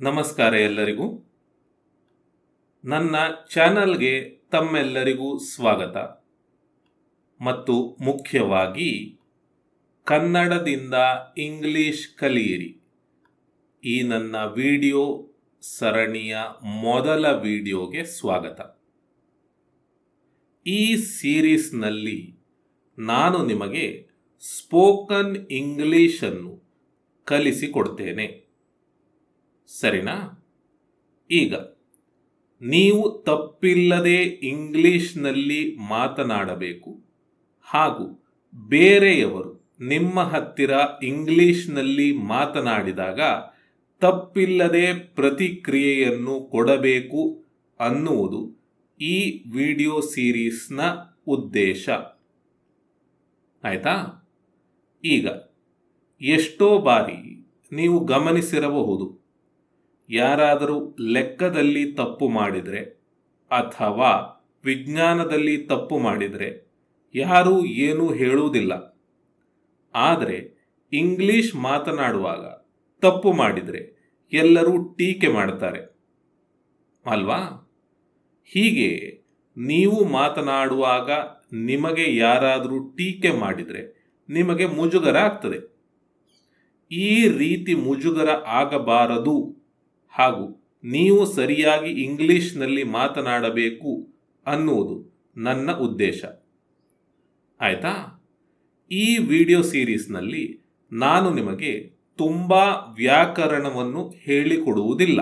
ನಮಸ್ಕಾರ ಎಲ್ಲರಿಗೂ. ನನ್ನ ಚಾನಲ್ಗೆ ತಮ್ಮೆಲ್ಲರಿಗೂ ಸ್ವಾಗತ. ಮತ್ತು ಮುಖ್ಯವಾಗಿ ಕನ್ನಡದಿಂದ ಇಂಗ್ಲಿಷ್ ಕಲಿಯಿರಿ. ಈ ನನ್ನ ವಿಡಿಯೋ ಸರಣಿಯ ಮೊದಲ ವಿಡಿಯೋಗೆ ಸ್ವಾಗತ. ಈ ಸೀರೀಸ್ನಲ್ಲಿ ನಾನು ನಿಮಗೆ ಸ್ಪೋಕನ್ ಇಂಗ್ಲಿಷನ್ನು ಕಲಿಸಿಕೊಡ್ತೇನೆ. ಸರಿನಾ? ಈಗ, ನೀವು ತಪ್ಪಿಲ್ಲದೆ ಇಂಗ್ಲಿಷ್ನಲ್ಲಿ ಮಾತನಾಡಬೇಕು ಹಾಗೂ ಬೇರೆಯವರು ನಿಮ್ಮ ಹತ್ತಿರ ಇಂಗ್ಲಿಷ್ನಲ್ಲಿ ಮಾತನಾಡಿದಾಗ ತಪ್ಪಿಲ್ಲದೆ ಪ್ರತಿಕ್ರಿಯೆಯನ್ನು ಕೊಡಬೇಕು ಅನ್ನುವುದು ಈ ವಿಡಿಯೋ ಸೀರೀಸ್ನ ಉದ್ದೇಶ. ಆಯಿತಾ? ಈಗ, ಎಷ್ಟೋ ಬಾರಿ ನೀವು ಗಮನಿಸಿರಬಹುದು. ಯಾರಾದರೂ ಲೆಕ್ಕದಲ್ಲಿ ತಪ್ಪು ಮಾಡಿದರೆ ಅಥವಾ ವಿಜ್ಞಾನದಲ್ಲಿ ತಪ್ಪು ಮಾಡಿದರೆ ಯಾರೂ ಏನೂ ಹೇಳುವುದಿಲ್ಲ. ಆದರೆ ಇಂಗ್ಲಿಷ್ ಮಾತನಾಡುವಾಗ ತಪ್ಪು ಮಾಡಿದರೆ ಎಲ್ಲರೂ ಟೀಕೆ ಮಾಡ್ತಾರೆ ಅಲ್ವಾ? ಹೀಗೆ ನೀವು ಮಾತನಾಡುವಾಗ ನಿಮಗೆ ಯಾರಾದರೂ ಟೀಕೆ ಮಾಡಿದರೆ ನಿಮಗೆ ಮುಜುಗರ ಆಗ್ತದೆ. ಈ ರೀತಿ ಮುಜುಗರ ಆಗಬಾರದು ಹಾಗೂ ನೀವು ಸರಿಯಾಗಿ ಇಂಗ್ಲಿಷ್ನಲ್ಲಿ ಮಾತನಾಡಬೇಕು ಅನ್ನುವುದು ನನ್ನ ಉದ್ದೇಶ. ಆಯಿತಾ? ಈ ವಿಡಿಯೋ ಸೀರೀಸ್ನಲ್ಲಿ ನಾನು ನಿಮಗೆ ತುಂಬ ವ್ಯಾಕರಣವನ್ನು ಹೇಳಿಕೊಡುವುದಿಲ್ಲ.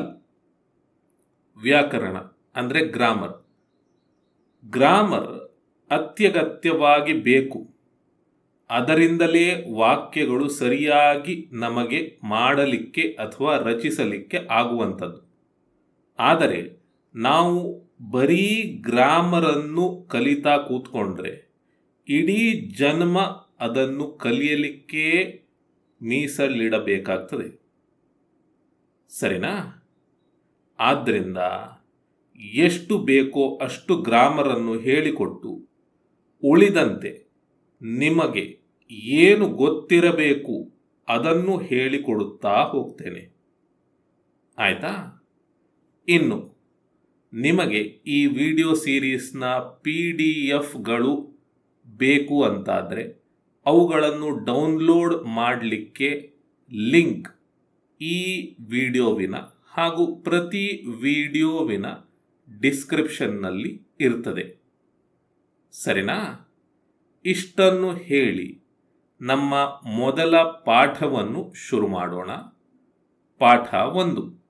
ವ್ಯಾಕರಣ ಅಂದರೆ ಗ್ರಾಮರ್. ಗ್ರಾಮರ್ ಅತ್ಯಗತ್ಯವಾಗಿ ಬೇಕು. ಅದರಿಂದಲೇ ವಾಕ್ಯಗಳು ಸರಿಯಾಗಿ ನಮಗೆ ಮಾಡಲಿಕ್ಕೆ ಅಥವಾ ರಚಿಸಲಿಕ್ಕೆ ಆಗುವಂಥದ್ದು. ಆದರೆ ನಾವು ಬರೀ ಗ್ರಾಮರನ್ನು ಕಲಿತಾ ಕೂತ್ಕೊಂಡ್ರೆ, ಇಡೀ ಜನ್ಮ ಅದನ್ನು ಕಲಿಯಲಿಕ್ಕೆ ಮೀಸಲಿಡಬೇಕಾಗ್ತದೆ. ಸರಿನಾ? ಆದ್ದರಿಂದ ಎಷ್ಟು ಬೇಕೋ ಅಷ್ಟು ಗ್ರಾಮರನ್ನು ಹೇಳಿಕೊಟ್ಟು ಉಳಿದಂತೆ ನಿಮಗೆ ಏನು ಗೊತ್ತಿರಬೇಕು ಅದನ್ನು ಹೇಳಿಕೊಡುತ್ತಾ ಹೋಗ್ತೇನೆ. ಆಯಿತಾ? ಇನ್ನು, ನಿಮಗೆ ಈ ವಿಡಿಯೋ ಸೀರೀಸ್ನ ಪಿ ಡಿ ಎಫ್ಗಳು ಬೇಕು ಅಂತಾದರೆ ಅವುಗಳನ್ನು ಡೌನ್ಲೋಡ್ ಮಾಡಲಿಕ್ಕೆ ಲಿಂಕ್ ಈ ವಿಡಿಯೋವಿನ ಹಾಗೂ ಪ್ರತಿ ವಿಡಿಯೋವಿನ ಡಿಸ್ಕ್ರಿಪ್ಷನ್ನಲ್ಲಿ ಇರ್ತದೆ. ಸರಿನಾ? ಇಷ್ಟನ್ನು ಹೇಳಿ ನಮ್ಮ ಮೊದಲ ಪಾಠವನ್ನು ಶುರು ಮಾಡೋಣ. ಪಾಠ ಒಂದು.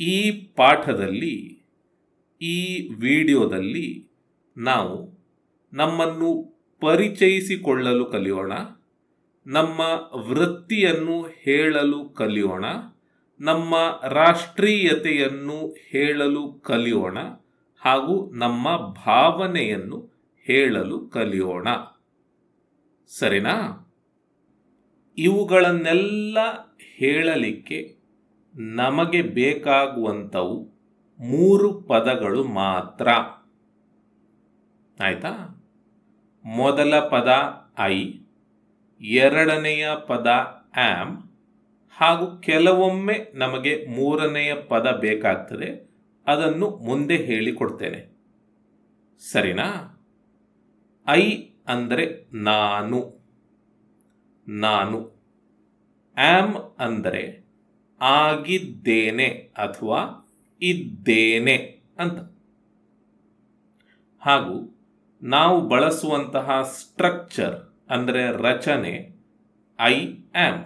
ಈ ಪಾಠದಲ್ಲಿ, ಈ ವಿಡಿಯೋದಲ್ಲಿ ನಾವು ನಮ್ಮನ್ನು ಪರಿಚಯಿಸಿಕೊಳ್ಳಲು ಕಲಿಯೋಣ. ನಮ್ಮ ವೃತ್ತಿಯನ್ನು ಹೇಳಲು ಕಲಿಯೋಣ. ನಮ್ಮ ರಾಷ್ಟ್ರೀಯತೆಯನ್ನು ಹೇಳಲು ಕಲಿಯೋಣ. ಹಾಗೂ ನಮ್ಮ ಭಾವನೆಯನ್ನು ಹೇಳಲು ಕಲಿಯೋಣ. ಸರಿನಾ? ಇವುಗಳನ್ನೆಲ್ಲ ಹೇಳಲಿಕ್ಕೆ ನಮಗೆ ಬೇಕಾಗುವಂಥವು ಮೂರು ಪದಗಳು ಮಾತ್ರ. ಆಯಿತಾ? ಮೊದಲ ಪದ ಐ, ಎರಡನೆಯ ಪದ ಆಮ್, ಹಾಗೂ ಕೆಲವೊಮ್ಮೆ ನಮಗೆ ಮೂರನೆಯ ಪದ ಬೇಕಾಗ್ತದೆ, ಅದನ್ನು ಮುಂದೆ ಹೇಳಿಕೊಡ್ತೇನೆ. ಸರಿನಾ? ಐ ಅಂದರೆ ನಾನು. ನಾನು. ಆಮ್ ಅಂದರೆ ಆಗಿದ್ದೇನೆ ಅಥವಾ ಇದ್ದೇನೆ ಅಂತ. ಹಾಗೂ ನಾವು ಬಳಸುವಂತಹ ಸ್ಟ್ರಕ್ಚರ್ ಅಂದರೆ ರಚನೆ ಐ ಆಮ್.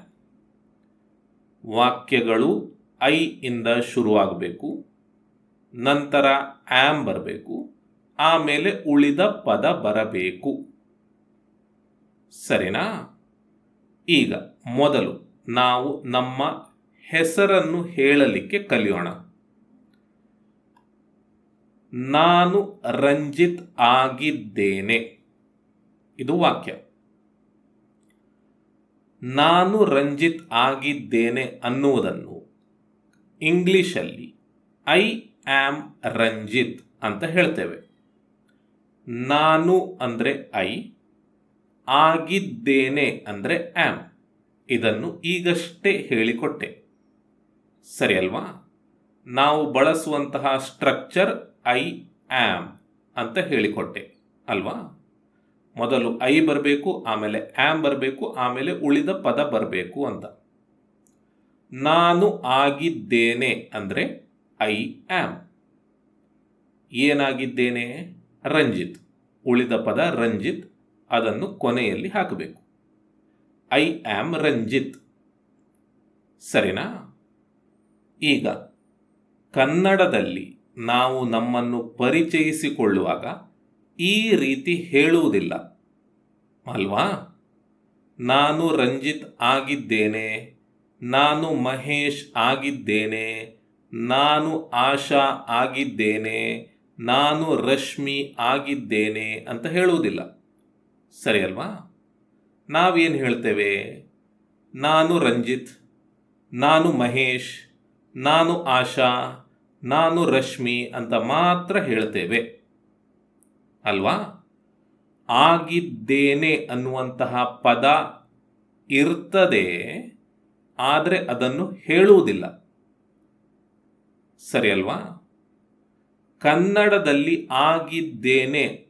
ವಾಕ್ಯಗಳು ಐ ಇಂದ ಶುರುವಾಗಬೇಕು, ನಂತರ ಆಮ್ ಬರಬೇಕು ಆಮೇಲೆ ಉಳಿದ ಪದ ಬರಬೇಕು. ಸರಿನಾ? ಈಗ ಮೊದಲು ನಾವು ನಮ್ಮ ಹೆಸರನ್ನು ಹೇಳಲಿಕ್ಕೆ ಕಲಿಯೋಣ. ನಾನು ರಂಜಿತ್ ಆಗಿದ್ದೇನೆ. ಇದು ವಾಕ್ಯ. ನಾನು ರಂಜಿತ್ ಆಗಿದ್ದೇನೆ ಅನ್ನುವುದನ್ನು ಇಂಗ್ಲಿಷಲ್ಲಿ ಐ ಆಮ್ ರಂಜಿತ್ ಅಂತ ಹೇಳ್ತೇವೆ. ನಾನು ಅಂದರೆ ಐ ಆಗಿದ್ದೇನೆ ಅಂದರೆ ಆಮ್ ಇದನ್ನು ಈಗಷ್ಟೇ ಹೇಳಿಕೊಟ್ಟೆ. ಸರಿ ಅಲ್ವಾ? ನಾವು ಬಳಸುವಂತಹ ಸ್ಟ್ರಕ್ಚರ್ ಐ ಆಮ್ ಅಂತ ಹೇಳಿಕೊಟ್ಟೆ. ಅಲ್ವಾ? ಮೊದಲು ಐ ಬರಬೇಕು, ಆಮೇಲೆ ಆಮ್ ಬರಬೇಕು, ಆಮೇಲೆ ಉಳಿದ ಪದ ಬರಬೇಕು ಅಂತ. ನಾನು ಆಗಿದ್ದೇನೆ ಅಂದರೆ ಐ ಆಮ್ ಏನಾಗಿದ್ದೇನೆ? ರಂಜಿತ್. ಉಳಿದ ಪದ ರಂಜಿತ್, ಅದನ್ನು ಕೊನೆಯಲ್ಲಿ ಹಾಕಬೇಕು. I am Ranjit. ಸರಿನಾ? ಈಗ, ಕನ್ನಡದಲ್ಲಿ ನಾವು ನಮ್ಮನ್ನು ಪರಿಚಯಿಸಿಕೊಳ್ಳುವಾಗ ಈ ರೀತಿ ಹೇಳುವುದಿಲ್ಲ. ಅಲ್ವಾ? ನಾನು ರಂಜಿತ್ ಆಗಿದ್ದೇನೆ, ನಾನು ಮಹೇಶ್ ಆಗಿದ್ದೇನೆ, ನಾನು ಆಶಾ ಆಗಿದ್ದೇನೆ ನಾನು ರಶ್ಮಿ ಆಗಿದ್ದೇನೆ ಅಂತ ಹೇಳುವುದಿಲ್ಲ. ಸರಿ ಅಲ್ವಾ? ನಾವೇನು ಹೇಳ್ತೇವೆ? ನಾನು ರಂಜಿತ್, ನಾನು ಮಹೇಶ್, ನಾನು ಆಶಾ, ನಾನು ರಶ್ಮಿ ಅಂತ ಮಾತ್ರ ಹೇಳ್ತೇವೆ. ಅಲ್ವಾ? ಆಗಿದ್ದೇನೆ ಅನ್ನುವಂತಹ ಪದ ಇರ್ತದೆ, ಆದರೆ ಅದನ್ನು ಹೇಳುವುದಿಲ್ಲ. ಸರಿ ಅಲ್ವಾ? ಕನ್ನಡದಲ್ಲಿ ಆಗಿದ್ದೇನೆ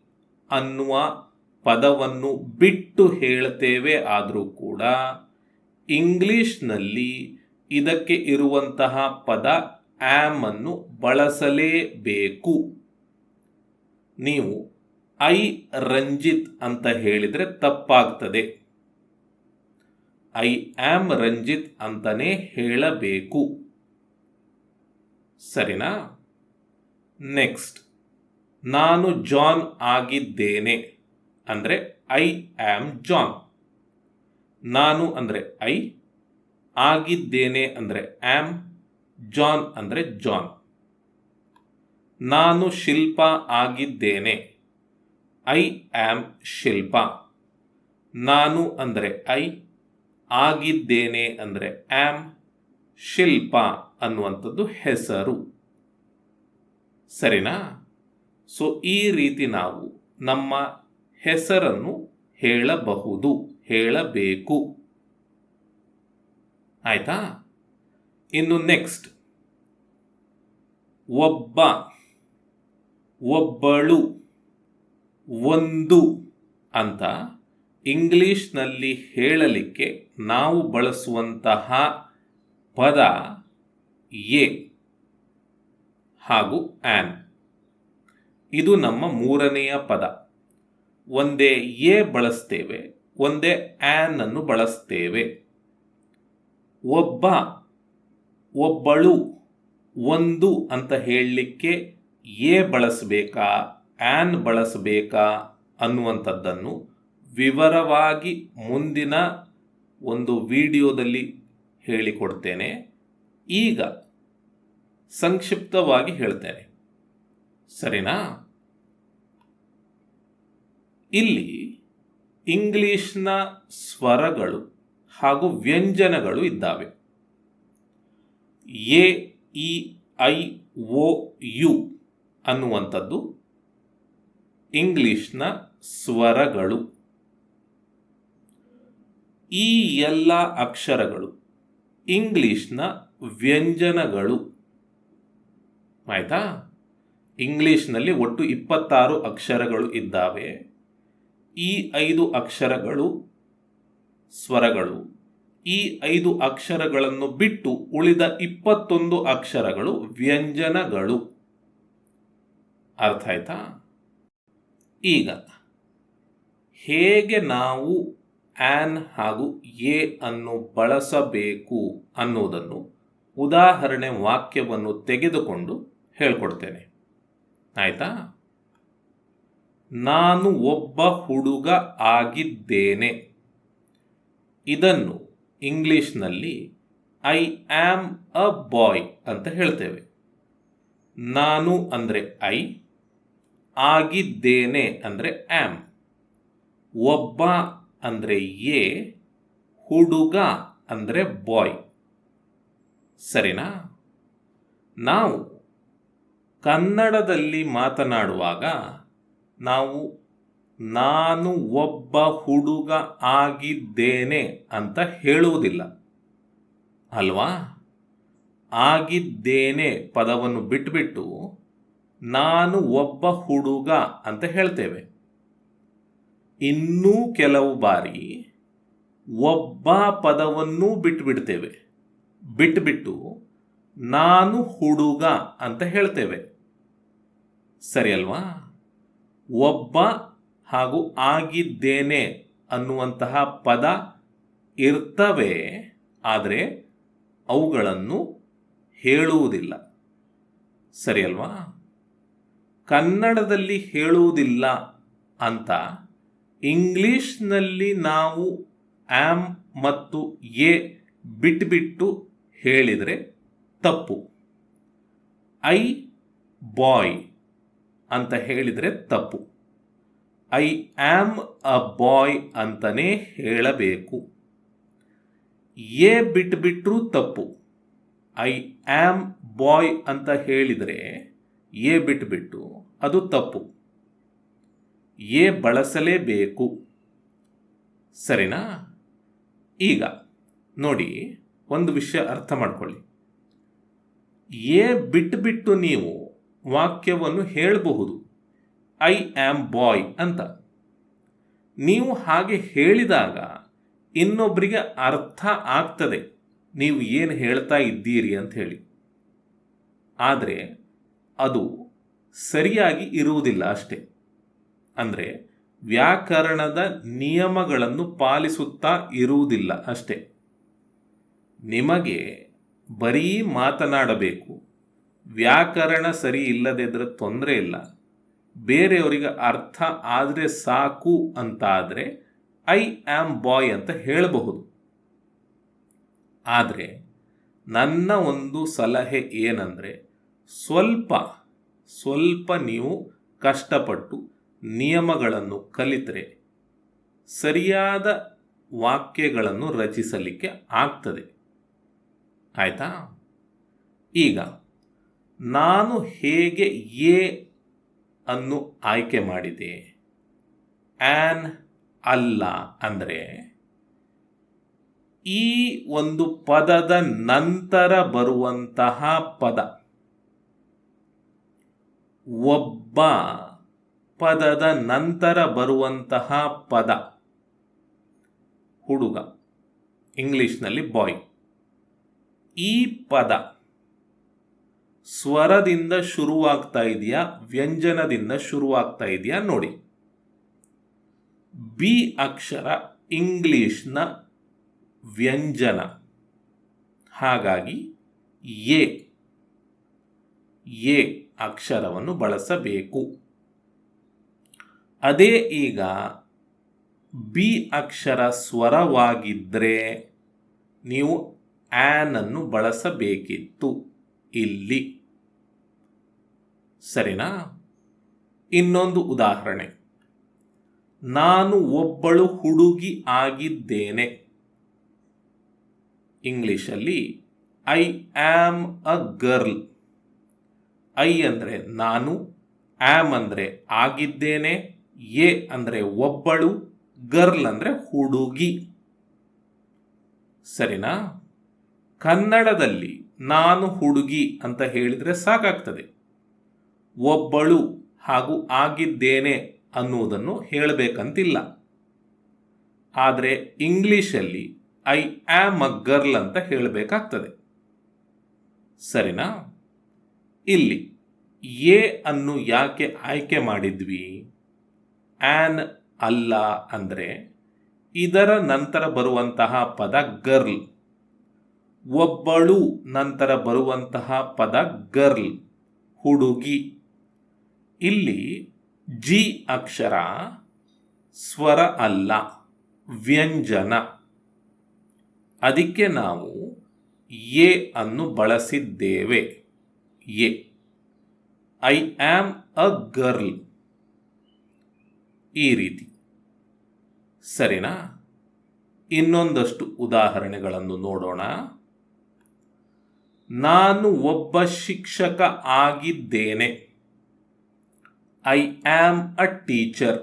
ಅನ್ನುವ ಪದವನ್ನು ಬಿಟ್ಟು ಹೇಳ್ತೇವೆ ಆದರೂ ಕೂಡ ಇಂಗ್ಲಿಷ್ನಲ್ಲಿ ಇದಕ್ಕೆ ಇರುವಂತಹ ಪದ ಆಮ್ ಅನ್ನು ಬಳಸಲೇಬೇಕು. ನೀವು ಐ ರಂಜಿತ್ ಅಂತ ಹೇಳಿದರೆ ತಪ್ಪಾಗ್ತದೆ. ಐ ಆಮ್ ರಂಜಿತ್ ಅಂತಲೇ ಹೇಳಬೇಕು. ಸರಿನಾ? ನೆಕ್ಸ್ಟ್ ನಾನು ಜಾನ್ ಆಗಿದ್ದೇನೆ ಅಂದರೆ ಐ ಆಮ್ ಜಾನ್ ನಾನು ಅಂದರೆ ಐ ಆಗಿದ್ದೇನೆ ಅಂದರೆ ಆಮ್ ಜಾನ್ ಅಂದರೆ ಜಾನ್ ನಾನು ಶಿಲ್ಪ ಆಗಿದ್ದೇನೆ. I am Shilpa. ನಾನು ಅಂದರೆ ಐ ಆಗಿದ್ದೇನೆ ಅಂದರೆ ಆಮ್ ಶಿಲ್ಪ ಅನ್ನುವಂಥದ್ದು ಹೆಸರು. ಸರಿನಾ? ಸೊ ಈ ರೀತಿ ನಾವು ನಮ್ಮ ಹೆಸರನ್ನು ಹೇಳಬಹುದು, ಹೇಳಬೇಕು. ಆಯ್ತಾ? ಇನ್ನು ನೆಕ್ಸ್ಟ್ ಒಬ್ಬ, ಒಬ್ಬಳು, ಒಂದು ಅಂತ ಇಂಗ್ಲಿಷ್ನಲ್ಲಿ ಹೇಳಲಿಕ್ಕೆ ನಾವು ಬಳಸುವಂತಹ ಪದ ಎ. ಹಾಗೂ ಆನ್. ಇದು ನಮ್ಮ ಮೂರನೆಯ ಪದ. ಒಂದೇ ಎ ಬಳಸ್ತೇವೆ, ಒಂದೇ ಆನ್ ಅನ್ನು ಬಳಸ್ತೇವೆ. ಒಬ್ಬ, ಒಬ್ಬಳು, ಒಂದು ಅಂತ ಹೇಳಲಿಕ್ಕೆ ಎ ಬಳಸಬೇಕಾ, ಆನ್ ಬಳಸಬೇಕಾ ಅನ್ನುವಂಥದ್ದನ್ನು ವಿವರವಾಗಿ ಮುಂದಿನ ಒಂದು ವಿಡಿಯೋದಲ್ಲಿ ಹೇಳಿಕೊಡ್ತೇನೆ. ಈಗ ಸಂಕ್ಷಿಪ್ತವಾಗಿ ಹೇಳ್ತೇನೆ. ಸರಿನಾ? ಇಲ್ಲಿ ಇಂಗ್ಲಿಷ್ನ ಸ್ವರಗಳು ಹಾಗೂ ವ್ಯಂಜನಗಳು ಇದ್ದಾವೆ. A, E, I O U ಅನ್ನುವಂಥದ್ದು ಇಂಗ್ಲಿಷ್ನ ಸ್ವರಗಳು. ಈ ಎಲ್ಲ ಅಕ್ಷರಗಳು ಇಂಗ್ಲಿಷ್ನ ವ್ಯಂಜನಗಳು. ಆಯ್ತಾ? ಇಂಗ್ಲೀಷ್ನಲ್ಲಿ ಒಟ್ಟು ಇಪ್ಪತ್ತಾರು ಅಕ್ಷರಗಳು ಇದ್ದಾವೆ. ಈ ಐದು ಅಕ್ಷರಗಳು ಸ್ವರಗಳು. ಈ ಐದು ಅಕ್ಷರಗಳನ್ನು ಬಿಟ್ಟು ಉಳಿದ ಇಪ್ಪತ್ತೊಂದು ಅಕ್ಷರಗಳು ವ್ಯಂಜನಗಳು. ಅರ್ಥ ಆಯ್ತಾ? ಈಗ, ಹೇಗೆ ನಾವು ಆನ್ ಹಾಗೂ ಎ ಅನ್ನು ಬಳಸಬೇಕು ಅನ್ನುವುದನ್ನು ಉದಾಹರಣೆ ವಾಕ್ಯವನ್ನು ತೆಗೆದುಕೊಂಡು ಹೇಳ್ಕೊಡ್ತೇನೆ. ಆಯಿತಾ? ನಾನು ಒಬ್ಬ ಹುಡುಗ ಆಗಿದ್ದೇನೆ. ಇದನ್ನು ಇಂಗ್ಲೀಷ್ನಲ್ಲಿ ಐ ಆಮ್ ಅ ಬಾಯ್ ಅಂತ ಹೇಳ್ತೇವೆ. ನಾನು ಅಂದರೆ ಐ ಆಗಿದ್ದೇನೆ ಅಂದರೆ ಆಮ್ ಒಬ್ಬ ಅಂದರೆ ಎ, ಹುಡುಗ ಅಂದರೆ ಬಾಯ್ ಸರಿನಾ? ನಾವು ಕನ್ನಡದಲ್ಲಿ ಮಾತನಾಡುವಾಗ ನಾವು, ನಾನು ಒಬ್ಬ ಹುಡುಗ ಆಗಿದ್ದೇನೆ ಅಂತ ಹೇಳುವುದಿಲ್ಲ. ಅಲ್ವಾ? ಆಗಿದ್ದೇನೆ ಪದವನ್ನು ಬಿಟ್ಬಿಟ್ಟು ನಾನು ಒಬ್ಬ ಹುಡುಗ ಅಂತ ಹೇಳ್ತೇವೆ. ಇನ್ನೂ ಕೆಲವು ಬಾರಿ ಒಬ್ಬ ಪದವನ್ನೂ ಬಿಟ್ಟುಬಿಡ್ತೇವೆ ಬಿಟ್ಬಿಟ್ಟು ನಾನು ಹುಡುಗ ಅಂತ ಹೇಳ್ತೇವೆ. ಸರಿ ಅಲ್ವಾ? ಒಬ್ಬ ಹಾಗೂ ಆಗಿದ್ದೇನೆ ಅನ್ನುವಂತಹ ಪದ ಇರ್ತವೆ, ಆದರೆ ಅವುಗಳನ್ನು ಹೇಳುವುದಿಲ್ಲ. ಸರಿ ಅಲ್ವಾ? ಕನ್ನಡದಲ್ಲಿ ಹೇಳುವುದಿಲ್ಲ ಅಂತ ಇಂಗ್ಲೀಷ್ನಲ್ಲಿ ನಾವು ಆಮ್ ಮತ್ತು ಎ ಬಿಟ್ಬಿಟ್ಟು ಹೇಳಿದರೆ ತಪ್ಪು. ಐ ಬಾಯ್ ಅಂತ ಹೇಳಿದರೆ ತಪ್ಪು. ಐ ಆಮ್ ಅ ಬಾಯ್ ಅಂತಲೇ ಹೇಳಬೇಕು. ಎ ಬಿಟ್ಬಿಟ್ರೂ ತಪ್ಪು. ಐ ಆಮ್ ಬಾಯ್ ಅಂತ ಹೇಳಿದರೆ ಎ ಬಿಟ್ಬಿಟ್ಟು ಅದು ತಪ್ಪು. ಎ ಬಳಸಲೇಬೇಕು. ಸರಿನಾ? ಈಗ ನೋಡಿ ಒಂದು ವಿಷಯ ಅರ್ಥ ಮಾಡ್ಕೊಳ್ಳಿ. ಎ ಬಿಟ್ಬಿಟ್ಟು ನೀವು ವಾಕ್ಯವನ್ನು ಹೇಳಬಹುದು. ಐ ಆಮ್ ಬಾಯ್ ಅಂತ. ನೀವು ಹಾಗೆ ಹೇಳಿದಾಗ ಇನ್ನೊಬ್ಬರಿಗೆ ಅರ್ಥ ಆಗ್ತದೆ. ನೀವು ಏನು ಹೇಳ್ತಾ ಇದ್ದೀರಿ ಅಂತ ಹೇಳಿ. ಆದರೆ ಅದು ಸರಿಯಾಗಿ ಇರುವುದಿಲ್ಲ ಅಷ್ಟೇ. ಅಂದರೆ ವ್ಯಾಕರಣದ ನಿಯಮಗಳನ್ನು ಪಾಲಿಸುತ್ತಾ ಇರುವುದಿಲ್ಲ ಅಷ್ಟೇ. ನಿಮಗೆ ಬರೀ ಮಾತನಾಡಬೇಕು. ವ್ಯಾಕರಣ ಸರಿ ಇಲ್ಲದಿದ್ದರೆ ತೊಂದರೆ ಇಲ್ಲ. ಬೇರೆಯವರಿಗೆ ಅರ್ಥ ಆದರೆ ಸಾಕು ಅಂತಾದರೆ ಐ ಆಮ್ ಬಾಯ್ ಅಂತ ಹೇಳಬಹುದು. ಆದರೆ, ನನ್ನ ಒಂದು ಸಲಹೆ ಏನಂದರೆ, ಸ್ವಲ್ಪ ಸ್ವಲ್ಪ ನೀವು ಕಷ್ಟಪಟ್ಟು ನಿಯಮಗಳನ್ನು ಕಲಿತರೆ ಸರಿಯಾದ ವಾಕ್ಯಗಳನ್ನು ರಚಿಸಲಿಕ್ಕೆ ಆಗ್ತದೆ. ಆಯಿತಾ? ಈಗ ನಾನು ಹೇಗೆ ಎ ಅನ್ನು ಆಯ್ಕೆ ಮಾಡಿದೆ? ಆ್ಯನ್ ಅಲ್ಲ ಅಂದರೆ ಈ ಒಂದು ಪದದ ನಂತರ ಬರುವಂತಹ ಪದ. ಒಬ್ಬ ಪದದ ನಂತರ ಬರುವಂತಹ ಪದ. ಹುಡುಗ ಇಂಗ್ಲಿಷ್ನಲ್ಲಿ ಬಾಯ್ ಈ ಪದ ಸ್ವರದಿಂದ ಶುರುವಾಗ್ತಾ ಇದೆಯಾ? ವ್ಯಂಜನದಿಂದ ಶುರುವಾಗ್ತಾ ಇದೆಯಾ? ನೋಡಿ. ಬಿ ಅಕ್ಷರ ಇಂಗ್ಲಿಷ್ನ ವ್ಯಂಜನ. ಹಾಗಾಗಿ ಎ ಎ ಅಕ್ಷರವನ್ನು ಬಳಸಬೇಕು. ಅದೇ ಈಗ ಬಿ ಅಕ್ಷರ ಸ್ವರವಾಗಿದ್ದರೆ ನೀವು ಆ್ಯನನ್ನು ಬಳಸಬೇಕಿತ್ತು ಇಲ್ಲಿ. ಸರಿನಾ? ಇನ್ನೊಂದು ಉದಾಹರಣೆ. ನಾನು ಒಬ್ಬಳು ಹುಡುಗಿ ಆಗಿದ್ದೇನೆ. ಇಂಗ್ಲೀಷಲ್ಲಿ, I am a girl. I ಅಂದರೆ ನಾನು, ಆಮ್ ಅಂದರೆ ಆಗಿದ್ದೇನೆ, ಎ ಅಂದರೆ ಒಬ್ಬಳು, ಗರ್ಲ್ ಅಂದರೆ ಹುಡುಗಿ. ಸರಿನಾ? ಕನ್ನಡದಲ್ಲಿ, ನಾನು ಹುಡುಗಿ ಅಂತ ಹೇಳಿದರೆ ಸಾಕಾಗ್ತದೆ. ಒಬ್ಬಳು ಹಾಗೂ ಆಗಿದ್ದೇನೆ ಅನ್ನುವುದನ್ನು ಹೇಳಬೇಕಂತಿಲ್ಲ. ಆದರೆ ಇಂಗ್ಲೀಷಲ್ಲಿ ಐ ಆಮ್ ಅ ಗರ್ಲ್ ಅಂತ ಹೇಳಬೇಕಾಗ್ತದೆ. ಸರಿನಾ? ಇಲ್ಲಿ, ಎ ಅನ್ನು ಯಾಕೆ ಆಯ್ಕೆ ಮಾಡಿದ್ವಿ? ಆನ್ ಅಲ್ಲ ಅಂದರೆ, ಇದರ ನಂತರ ಬರುವಂತಹ ಪದ ಗರ್ಲ್ ಒಬ್ಬಳು ನಂತರ ಬರುವಂತಹ ಪದ ಗರ್ಲ್ ಹುಡುಗಿ ಇಲ್ಲಿ ಜಿ ಅಕ್ಷರ ಸ್ವರ ಅಲ್ಲ, ವ್ಯಂಜನ. ಅದಕ್ಕೆ ನಾವು ಎ ಅನ್ನು ಬಳಸಿದ್ದೇವೆ. A. I am a girl ಈ ರೀತಿ. ಸರಿನಾ? ಇನ್ನೊಂದಷ್ಟು ಉದಾಹರಣೆಗಳನ್ನು ನೋಡೋಣ. ನಾನು ಒಬ್ಬ ಶಿಕ್ಷಕ ಆಗಿದ್ದೇನೆ. ಐ ಆಮ್ ಅ ಟೀಚರ್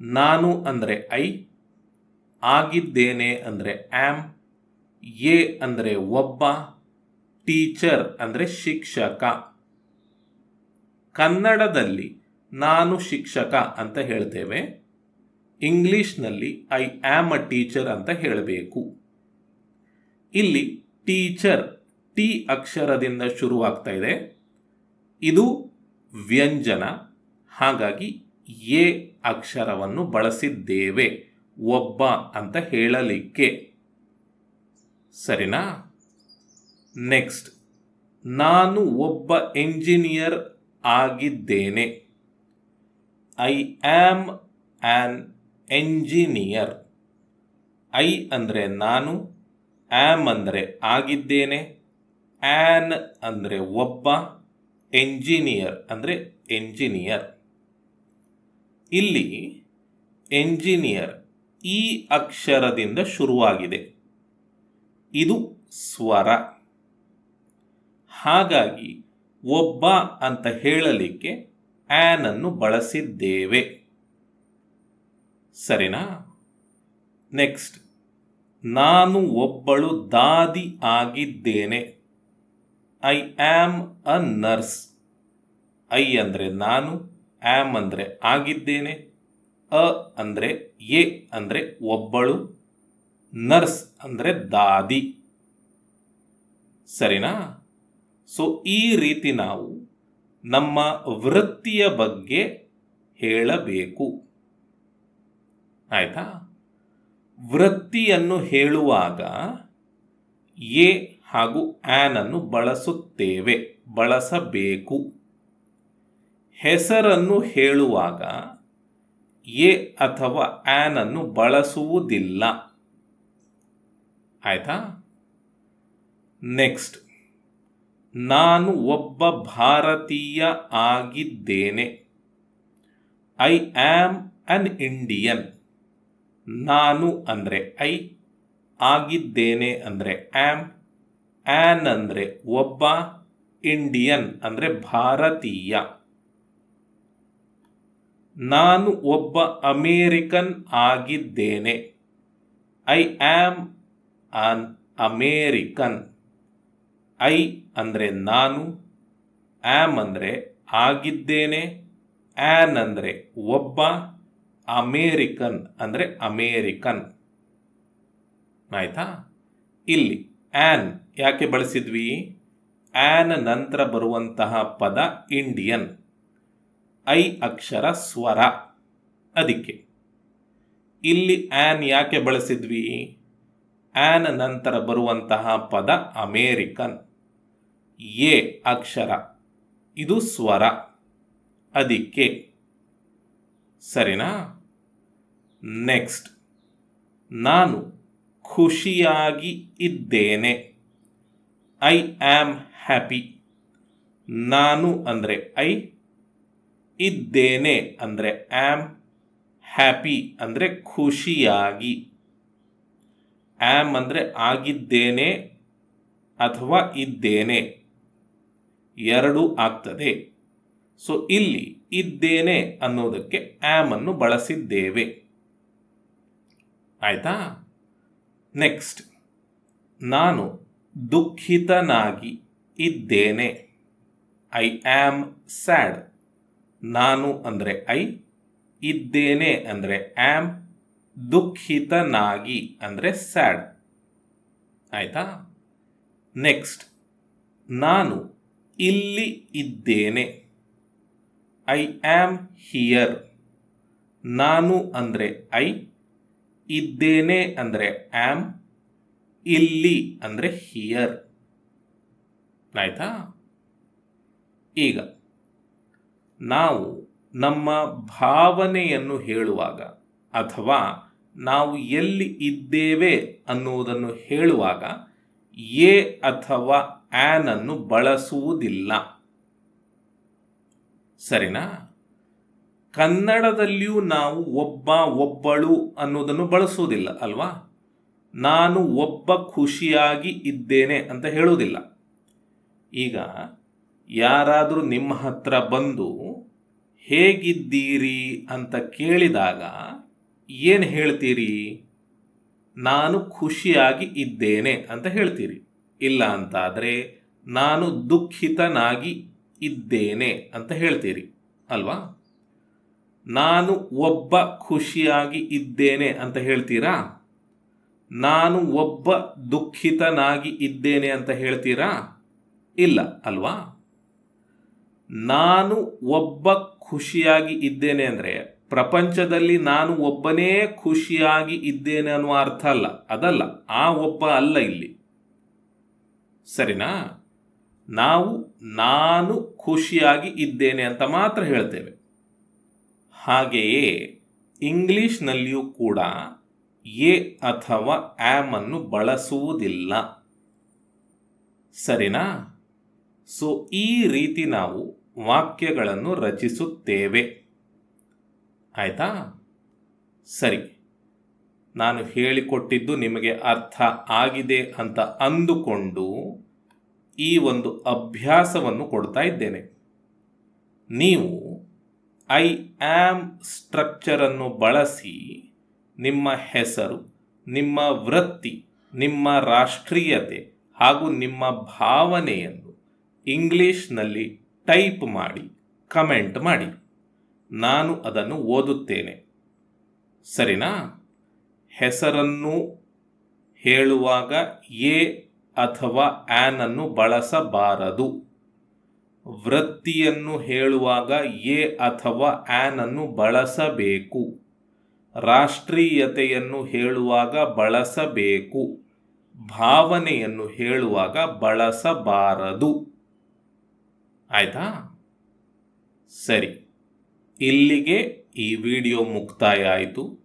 ನಾನು ಅಂದರೆ ಐ ಆಗಿದ್ದೇನೆ ಅಂದರೆ ಆ್ಯಮ್ ಎ ಅಂದರೆ ಒಬ್ಬ ಟೀಚರ್ ಅಂದರೆ ಶಿಕ್ಷಕ. ಕನ್ನಡದಲ್ಲಿ ನಾನು ಶಿಕ್ಷಕ ಅಂತ ಹೇಳ್ತೇವೆ, ಇಂಗ್ಲೀಷ್ನಲ್ಲಿ ಐ ಆಮ್ ಅ ಟೀಚರ್ ಅಂತ ಹೇಳಬೇಕು. ಇಲ್ಲಿ ಟೀಚರ್ ಟಿ ಅಕ್ಷರದಿಂದ ಶುರುವಾಗ್ತಾ ಇದೆ. ಇದು ವ್ಯಂಜನ, ಹಾಗಾಗಿ ಎ ಅಕ್ಷರವನ್ನು ಬಳಸಿದ್ದೇವೆ, ಒಬ್ಬ ಅಂತ ಹೇಳಲಿಕ್ಕೆ. ಸರಿನಾ? ನೆಕ್ಸ್ಟ್. ನಾನು ಒಬ್ಬ ಎಂಜಿನಿಯರ್ ಆಗಿದ್ದೇನೆ. I am an engineer. I ಅಂದರೆ ನಾನು, ಆಮ್ ಅಂದರೆ ಆಗಿದ್ದೇನೆ, ಆನ್ ಅಂದರೆ ಒಬ್ಬ. ಎಂಜಿನಿಯರ್, ಅಂದರೆ ಎಂಜಿನಿಯರ್. ಇಲ್ಲಿ ಎಂಜಿನಿಯರ್ ಈ ಅಕ್ಷರದಿಂದ ಶುರುವಾಗಿದೆ. ಇದು ಸ್ವರ. ಹಾಗಾಗಿ ಒಬ್ಬ ಅಂತ ಹೇಳಲಿಕ್ಕೆ ಆನ್ ಅನ್ನು ಬಳಸಿದ್ದೇವೆ. ಸರಿನಾ? ನೆಕ್ಸ್ಟ್, ನಾನು ಒಬ್ಬಳು ದಾದಿ ಆಗಿದ್ದೇನೆ. I am a nurse I ಅಂದರೆ ನಾನು ಆಮ್ ಅಂದರೆ ಆಗಿದ್ದೇನೆ, ಅ ಅಂದರೆ ಎ ಅಂದರೆ ಒಬ್ಬಳು ನರ್ಸ್ ಅಂದರೆ ದಾದಿ. ಸರಿನಾ? ಸೊ ಈ ರೀತಿ ನಾವು ನಮ್ಮ ವೃತ್ತಿಯ ಬಗ್ಗೆ ಹೇಳಬೇಕು. ಆಯಿತಾ? ವೃತ್ತಿಯನ್ನು ಹೇಳುವಾಗ ಎ ಹಾಗೂ ಆನ್ ಅನ್ನು ಬಳಸುತ್ತೇವೆ, ಬಳಸಬೇಕು. ಹೆಸರನ್ನು ಹೇಳುವಾಗ ಎ ಅಥವಾ ಆನ್ ಅನ್ನು ಬಳಸುವುದಿಲ್ಲ. ಆಯ್ತಾ? ನೆಕ್ಸ್ಟ್, ನಾನು ಒಬ್ಬ ಭಾರತೀಯ ಆಗಿದ್ದೇನೆ. I am an Indian. ನಾನು ಅಂದರೆ ಐ ಆಗಿದ್ದೇನೆ ಅಂದರೆ ಆಮ್ ಆನ್ ಅಂದರೆ ಒಬ್ಬ, ಇಂಡಿಯನ್ ಅಂದರೆ ಭಾರತೀಯ. ನಾನು ಒಬ್ಬ ಅಮೇರಿಕನ್ ಆಗಿದ್ದೇನೆ. I am an American I ಅಂದರೆ ನಾನು ಆಮ್ ಅಂದರೆ ಆಗಿದ್ದೇನೆ. ಆನ್ ಅಂದರೆ ಒಬ್ಬ ಅಮೇರಿಕನ್ ಅಂದರೆ ಅಮೇರಿಕನ್ ಆಯಿತಾ? ಇಲ್ಲಿ ಆನ್ ಯಾಕೆ ಬಳಸಿದ್ವಿ? ಆನ್ ನಂತರ ಬರುವಂತಹ ಪದ ಇಂಡಿಯನ್. ಐ ಅಕ್ಷರ ಸ್ವರ. ಅದಕ್ಕೆ. ಇಲ್ಲಿ ಆನ್ ಯಾಕೆ ಬಳಸಿದ್ವಿ? ಆನ್ ನಂತರ ಬರುವಂತಹ ಪದ ಅಮೇರಿಕನ್. ಎ ಅಕ್ಷರ. ಇದು ಸ್ವರ. ಅದಕ್ಕೆ. ಸರಿನಾ? ನೆಕ್ಸ್ಟ್. ನಾನು ಖುಷಿಯಾಗಿ ಇದ್ದೇನೆ. ಐ ಆಮ್ ಹ್ಯಾಪಿ ನಾನು ಅಂದರೆ ಐ ಇದ್ದೇನೆ ಅಂದರೆ ಆಮ್ ಹ್ಯಾಪಿ ಅಂದರೆ ಖುಷಿಯಾಗಿ. ಆಮ್ ಅಂದರೆ ಆಗಿದ್ದೇನೆ ಅಥವಾ ಇದ್ದೇನೆ. ಎರಡು ಆಗ್ತದೆ. ಸೊ ಇಲ್ಲಿ ಇದ್ದೇನೆ ಅನ್ನೋದಕ್ಕೆ ಆಮ್ ಅನ್ನು ಬಳಸಿದ್ದೇವೆ. ಆಯಿತಾ? ನೆಕ್ಸ್ಟ್ ನಾನು ದುಃಖಿತನಾಗಿ ಇದ್ದೇನೆ. ಐ ಆಮ್ ಸ್ಯಾಡ್ ನಾನು ಅಂದರೆ ಐ ಇದ್ದೇನೆ ಅಂದರೆ ಆಮ್ ದುಃಖಿತನಾಗಿ ಅಂದರೆ ಸ್ಯಾಡ್ ಆಯಿತಾ? ನೆಕ್ಸ್ಟ್ ನಾನು ಇಲ್ಲಿ ಇದ್ದೇನೆ. ಐ ಆಮ್ ಹಿಯರ್ ನಾನು ಅಂದರೆ ಐ ಇದ್ದೇನೆ ಅಂದರೆ ಆಮ್ ಇಲ್ಲಿ ಅಂದರೆ ಹಿಯರ್ ಆಯಿತಾ? ಈಗ ನಾವು ನಮ್ಮ ಭಾವನೆಯನ್ನು ಹೇಳುವಾಗ ಅಥವಾ ನಾವು ಎಲ್ಲಿ ಇದ್ದೇವೆ ಅನ್ನುವುದನ್ನು ಹೇಳುವಾಗ ಎ ಅಥವಾ ಆನ್ ಅನ್ನು ಬಳಸುವುದಿಲ್ಲ. ಸರಿನಾ? ಕನ್ನಡದಲ್ಲಿಯೂ ನಾವು ಒಬ್ಬ ಒಬ್ಬಳು ಅನ್ನೋದನ್ನು ಬಳಸುವುದಿಲ್ಲ, ಅಲ್ವಾ? ನಾನು ಒಬ್ಬ ಖುಷಿಯಾಗಿ ಇದ್ದೇನೆ ಅಂತ ಹೇಳುವುದಿಲ್ಲ. ಈಗ ಯಾರಾದರೂ ನಿಮ್ಮ ಹತ್ರ ಬಂದು ಹೇಗಿದ್ದೀರಿ ಅಂತ ಕೇಳಿದಾಗ ಏನು ಹೇಳ್ತೀರಿ? ನಾನು ಖುಷಿಯಾಗಿ ಇದ್ದೇನೆ ಅಂತ ಹೇಳ್ತೀರಿ. ಇಲ್ಲ ಅಂತಾದರೆ ನಾನು ದುಃಖಿತನಾಗಿ ಇದ್ದೇನೆ ಅಂತ ಹೇಳ್ತೀರಿ. ಅಲ್ವಾ? ನಾನು ಒಬ್ಬ ಖುಷಿಯಾಗಿ ಇದ್ದೇನೆ ಅಂತ ಹೇಳ್ತೀರಾ? ನಾನು ಒಬ್ಬ ದುಃಖಿತನಾಗಿ ಇದ್ದೇನೆ ಅಂತ ಹೇಳ್ತೀರಾ? ಇಲ್ಲ, ಅಲ್ವಾ? ನಾನು ಒಬ್ಬ ಖುಷಿಯಾಗಿ ಇದ್ದೇನೆ ಅಂದರೆ ಪ್ರಪಂಚದಲ್ಲಿ ನಾನು ಒಬ್ಬನೇ ಖುಷಿಯಾಗಿ ಇದ್ದೇನೆ ಅನ್ನುವ ಅರ್ಥ ಅಲ್ಲ, ಅದಲ್ಲ, ಆ ಒಬ್ಬ ಅಲ್ಲ ಇಲ್ಲಿ. ಸರಿನಾ? ನಾವು ನಾನು ಖುಷಿಯಾಗಿ ಇದ್ದೇನೆ ಅಂತ ಮಾತ್ರ ಹೇಳ್ತೇವೆ. ಹಾಗೆಯೇ ಇಂಗ್ಲೀಷ್ನಲ್ಲಿಯೂ ಕೂಡ ಎ ಅಥವಾ ಆಮ್ ಅನ್ನು ಬಳಸುವುದಿಲ್ಲ. ಸರಿನಾ? ಸೊ, ಈ ರೀತಿ ನಾವು ವಾಕ್ಯಗಳನ್ನು ರಚಿಸುತ್ತೇವೆ. ಆಯಿತಾ? ಸರಿ. ನಾನು ಹೇಳಿಕೊಟ್ಟಿದ್ದು ನಿಮಗೆ ಅರ್ಥ ಆಗಿದೆ ಅಂತ ಅಂದುಕೊಂಡು ಈ ಒಂದು ಅಭ್ಯಾಸವನ್ನು ಕೊಡ್ತಾ ಇದ್ದೇನೆ. ನೀವು ಐ ಆಮ್ ಸ್ಟ್ರಕ್ಚರನ್ನು ಬಳಸಿ ನಿಮ್ಮ ಹೆಸರು, ನಿಮ್ಮ ವೃತ್ತಿ, ನಿಮ್ಮ ರಾಷ್ಟ್ರೀಯತೆ ಹಾಗೂ ನಿಮ್ಮ ಭಾವನೆಯನ್ನು ಇಂಗ್ಲಿಷ್ನಲ್ಲಿ ಟೈಪ್ ಮಾಡಿ, ಕಮೆಂಟ್ ಮಾಡಿ. ನಾನು ಅದನ್ನು ಓದುತ್ತೇನೆ. ಸರಿನಾ? ಹೆಸರನ್ನು ಹೇಳುವಾಗ ಎ ಅಥವಾ ಆನ್ ಅನ್ನು ಬಳಸಬಾರದು. ವೃತ್ತಿಯನ್ನು ಹೇಳುವಾಗ ಎ ಅಥವಾ ಆನ್ ಅನ್ನು ಬಳಸಬೇಕು. ರಾಷ್ಟ್ರೀಯತೆಯನ್ನು ಹೇಳುವಾಗ ಬಳಸಬೇಕು. ಭಾವನೆಯನ್ನು ಹೇಳುವಾಗ ಬಳಸಬಾರದು. ಆಯ್ತಾ? ಸರಿ. ಇಲ್ಲಿಗೆ ಈ ವಿಡಿಯೋ ಮುಕ್ತಾಯ ಆಯಿತು.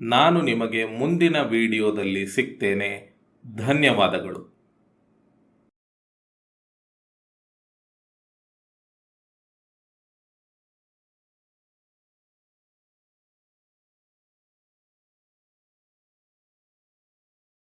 ನಾನು ನಿಮಗೆ ಮುಂದಿನ ವಿಡಿಯೋದಲ್ಲಿ ಸಿಗ್ತೇನೆ. ಧನ್ಯವಾದಗಳು.